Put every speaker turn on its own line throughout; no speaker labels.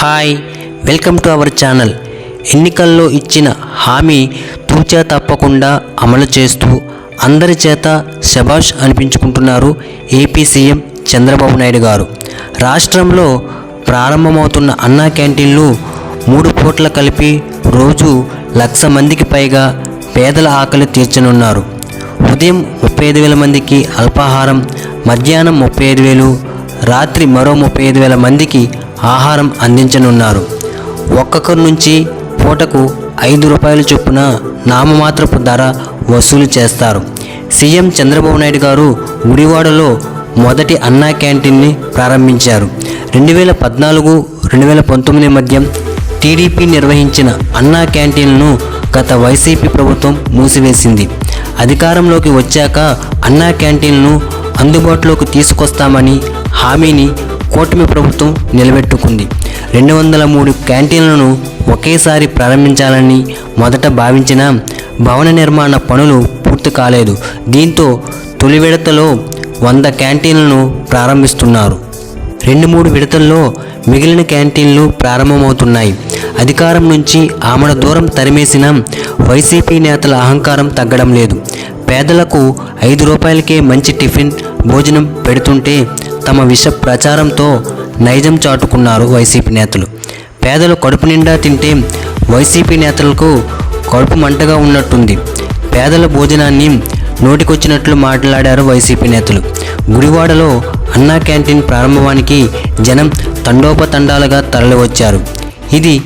Hi welcome to our channel. ఎన్నికల్లో ఇచ్చిన హామీ తూచా తప్పకుండా అమలు చేస్తూ అందరి చేత శబాష్ అనిపించుకుంటున్నారు ఏపీ సీఎం చంద్రబాబు నాయుడు గారు. రాష్ట్రంలో ప్రారంభమవుతున్న అన్నా క్యాంటీన్లు మూడు పూట్ల కలిపి రోజు లక్ష మందికి పైగా పేదల ఆకలి తీర్చనున్నారు. ఉదయం ముప్పై ఐదు వేల మందికి అల్పాహారం మధ్యాహ్నం ముప్పై ఐదు వేలు రాత్రి మరో ముప్పై ఐదు వేల మందికి ఆహారం అందించనున్నారు. ఒక్కొక్కరి నుంచి పూటకు ఐదు రూపాయల చొప్పున నామమాత్రపు ధర వసూలు చేస్తారు. సీఎం చంద్రబాబు నాయుడు గారు గుడివాడలో మొదటి అన్నా క్యాంటీన్ని ప్రారంభించారు. రెండు వేల పద్నాలుగు రెండు వేల పంతొమ్మిది మధ్య టీడీపీ నిర్వహించిన అన్నా క్యాంటీన్లను గత వైసీపీ ప్రభుత్వం మూసివేసింది. అధికారంలోకి వచ్చాక అన్నా క్యాంటీన్లను అందుబాటులోకి తీసుకొస్తామని హామీని కూటమి ప్రభుత్వం నిలబెట్టుకుంది. రెండు వందల మూడు క్యాంటీన్లను ఒకేసారి ప్రారంభించాలని మొదట భావించిన భవన నిర్మాణ పనులు పూర్తి కాలేదు. దీంతో తొలి విడతలో వంద క్యాంటీన్లను ప్రారంభిస్తున్నారు. రెండు మూడు విడతల్లో మిగిలిన క్యాంటీన్లు ప్రారంభమవుతున్నాయి. అధికారం నుంచి ఆమడ దూరం తరిమేసిన వైసీపీ నేతల అహంకారం తగ్గడం లేదు. పేదలకు ఐదు రూపాయలకే మంచి టిఫిన్ భోజనం పెడుతుంటే తమ విష ప్రచారంతో నైజం చాటుకున్నారు వైసీపీ నేతలు. పేదలు కడుపు నిండా తింటే వైసీపీ నేతలకు కడుపు మంటగా ఉన్నట్టుంది. పేదల భోజనాన్ని నోటికొచ్చినట్లు మాట్లాడారు వైసీపీ నేతలు. గుడివాడలో అన్నా క్యాంటీన్ ప్రారంభానికి జనం తండోపతండాలుగా తరలివచ్చారు. ఇది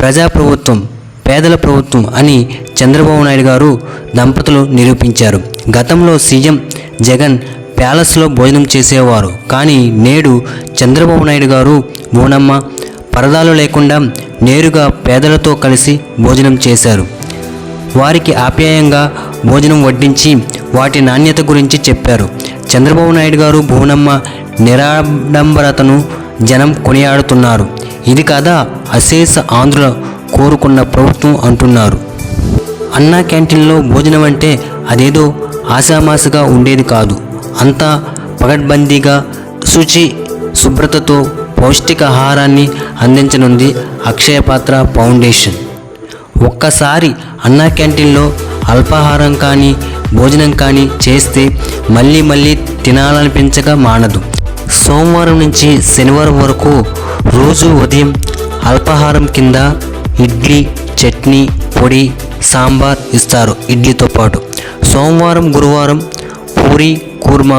ప్రజాప్రభుత్వం పేదల ప్రభుత్వం అని చంద్రబాబు నాయుడు గారు దంపతులు నిరూపించారు. గతంలో సీఎం జగన్ ప్యాలెస్లో భోజనం చేసేవారు. కానీ నేడు చంద్రబాబు నాయుడు గారు బోనమ్మ పరదాలు లేకుండా నేరుగా పేదలతో కలిసి భోజనం చేశారు. వారికి ఆప్యాయంగా భోజనం వడ్డించి వాటి నాణ్యత గురించి చెప్పారు. చంద్రబాబు నాయుడు గారు భువనమ్మ నిరాడంబరతను జనం కొనియాడుతున్నారు. ఇది కాదా అశేష ఆంధ్రుల కోరుకున్న ప్రభుత్వం అంటున్నారు. అన్నా క్యాంటీన్లో భోజనం అంటే అదేదో ఆశామాసగా ఉండేది కాదు. అంతా పగడ్బందీగా శుచి శుభ్రతతో పౌష్టికాహారాన్ని అందించనుంది అక్షయపాత్ర ఫౌండేషన్. ఒక్కసారి అన్నా క్యాంటీన్లో అల్పాహారం కానీ భోజనం కానీ చేస్తే మళ్ళీ మళ్ళీ తినాలనిపించక మానదు. సోమవారం నుంచి శనివారం వరకు రోజు ఉదయం అల్పాహారం కింద ఇడ్లీ చట్నీ పొడి సాంబార్ ఇస్తారు ఇడ్లీతో పాటు. సోమవారం గురువారం పూరి కూర్మా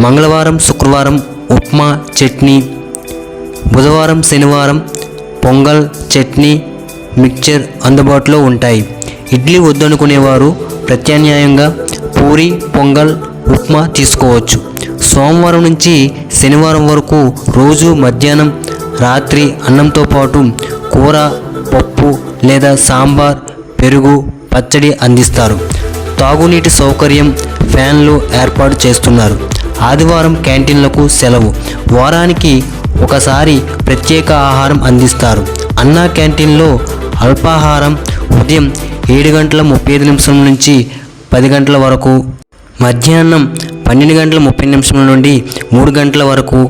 మంగళవారం శుక్రవారం ఉప్మా చట్నీ బుధవారం శనివారం పొంగల్ చట్నీ మిక్చర్ అందుబాటులో ఉంటాయి. ఇడ్లీ వద్దనుకునేవారు ప్రత్యామ్నాయంగా పూరి పొంగల్ ఉప్మా తీసుకోవచ్చు. సోమవారం నుంచి శనివారం వరకు రోజు మధ్యాహ్నం రాత్రి అన్నంతో పాటు కూర పప్పు లేదా సాంబార్ పెరుగు పచ్చడి అందిస్తారు. తాగునీటి సౌకర్యం ఫ్యాన్లు ఏర్పాటు చేస్తున్నారు. ఆదివారం క్యాంటీన్లకు సెలవు. వారానికి ఒకసారి ప్రత్యేక ఆహారం అందిస్తారు. అన్నా క్యాంటీన్లో అల్పాహారం ఉదయం ఏడు గంటల ముప్పై ఐదు నిమిషం నుంచి పది గంటల వరకు మధ్యాహ్నం పన్నెండు గంటల ముప్పై నిమిషం నుండి మూడు గంటల వరకు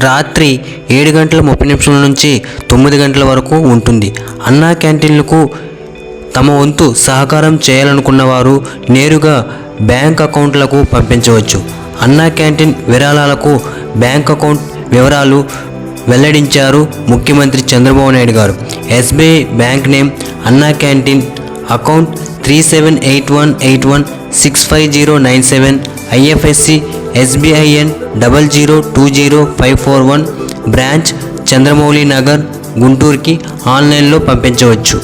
రాత్రి ఏడు గంటల ముప్పై నిమిషం నుంచి తొమ్మిది గంటల వరకు ఉంటుంది. అన్నా క్యాంటీన్లకు తమ వంతు సహకారం చేయాలనుకున్న వారు నేరుగా బ్యాంక్ అకౌంట్లకు పంపించవచ్చు. అన్నా క్యాంటీన్ విరాళాలకు బ్యాంక్ అకౌంట్ వివరాలు వెల్లడించారు ముఖ్యమంత్రి Chandrababu Naidu garu. SBI bank name Anna canteen account three seven eight one eight one six five zero nine seven IFSC SBIN double zero two zero five four one branch Chandramouli Nagar గుంటూరుకి ఆన్లైన్లో పంపించవచ్చు.